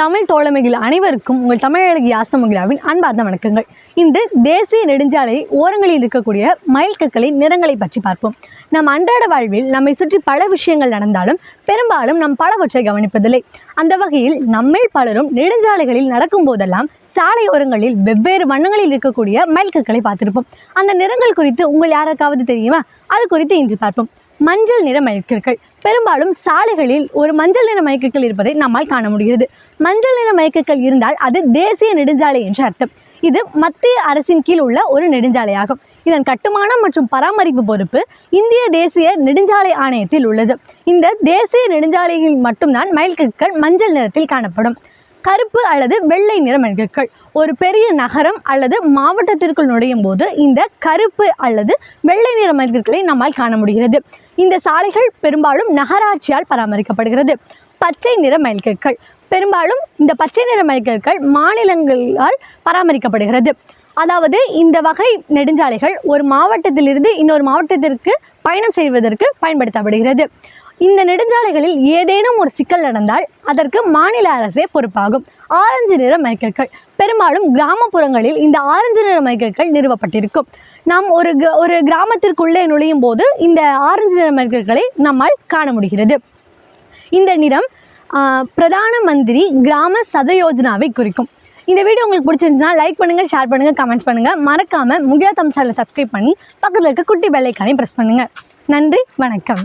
தமிழ் தோழமைகள் அனைவருக்கும் உங்கள் தமிழகி ஆசமகிலாவின் அன்பார்ந்த வணக்கங்கள். இன்று தேசிய நெடுஞ்சாலை ஓரங்களில் இருக்கக்கூடிய மயில்கற்களின் நிறங்களை பற்றி பார்ப்போம். நம் அன்றாட வாழ்வில் நம்மை சுற்றி பல விஷயங்கள் நடந்தாலும் பெரும்பாலும் நாம் பலவற்றை கவனிப்பதில்லை. அந்த வகையில் நம்மில் பலரும் நெடுஞ்சாலைகளில் நடக்கும் போதெல்லாம் சாலையோரங்களில் வெவ்வேறு வண்ணங்களில் இருக்கக்கூடிய மயில்கற்களை பார்த்திருப்போம். அந்த நிறங்கள் குறித்து உங்கள் யாருக்காவது தெரியுமா? அது குறித்து இன்று பார்ப்போம். மஞ்சள் நிற மயில்கற்கள். பெரும்பாலும் சாலைகளில் ஒரு மஞ்சள் நிற மயக்கக்கள் இருப்பதை நம்மால் காண முடிகிறது. மஞ்சள் நிற மயக்கக்கள் இருந்தால் அது தேசிய நெடுஞ்சாலை என்று அர்த்தம். இது மத்திய அரசின் கீழ் உள்ள ஒரு நெடுஞ்சாலையாகும். இதன் கட்டுமானம் மற்றும் பராமரிப்பு பொறுப்பு இந்திய தேசிய நெடுஞ்சாலை ஆணையத்தில் உள்ளது. இந்த தேசிய நெடுஞ்சாலையில் மட்டும்தான் மயில்கற்கள் மஞ்சள் நிறத்தில் காணப்படும். கருப்பு அல்லது வெள்ளை நிற மெழுகுகள் ஒரு பெரிய நகரம் அல்லது மாவட்டத்திற்குள் நுழையும் போது இந்த கருப்பு அல்லது வெள்ளை நிற மெழுகுகளை நம்மால் காண முடிகிறது. இந்த சாலைகள் பெரும்பாலும் நகராட்சியால் பராமரிக்கப்படுகிறது. பச்சை நிற மெழுகுகள் பெரும்பாலும் இந்த பச்சை நிற மெழுகுகள் மாநிலங்களால் பராமரிக்கப்படுகிறது. அதாவது இந்த வகை நெடுஞ்சாலைகள் ஒரு மாவட்டத்திலிருந்து இன்னொரு மாவட்டத்திற்கு பயணம் செய்வதற்கு பயன்படுத்தப்படுகிறது. இந்த நெடுஞ்சாலைகளில் ஏதேனும் ஒரு சிக்கல் நடந்தால் அதற்கு மாநில அரசே பொறுப்பாகும். ஆரஞ்சு நிற மைக்கற்கள் பெரும்பாலும் கிராமப்புறங்களில் இந்த ஆரஞ்சு நிற மைக்கற்கள் நிறுவப்பட்டிருக்கும். நாம் ஒரு ஒரு கிராமத்திற்குள்ளே நுழையும் போது இந்த ஆரஞ்சு நிற மைக்கற்களை நம்மால் காண முடிகிறது. இந்த நிறம் பிரதான மந்திரி கிராம சத யோஜனாவை குறிக்கும். இந்த வீடியோ உங்களுக்கு பிடிச்சிருந்துச்சுன்னா லைக் பண்ணுங்கள் ஷேர் பண்ணுங்கள் கமெண்ட்ஸ் பண்ணுங்கள் மறக்காமல் முகியா தமிழ் சேனலை சப்ஸ்கிரைப் பண்ணி பக்கத்தில் இருக்க குட்டி பெல்லைக்கானையும் ப்ரெஸ் பண்ணுங்கள் நன்றி வணக்கம்.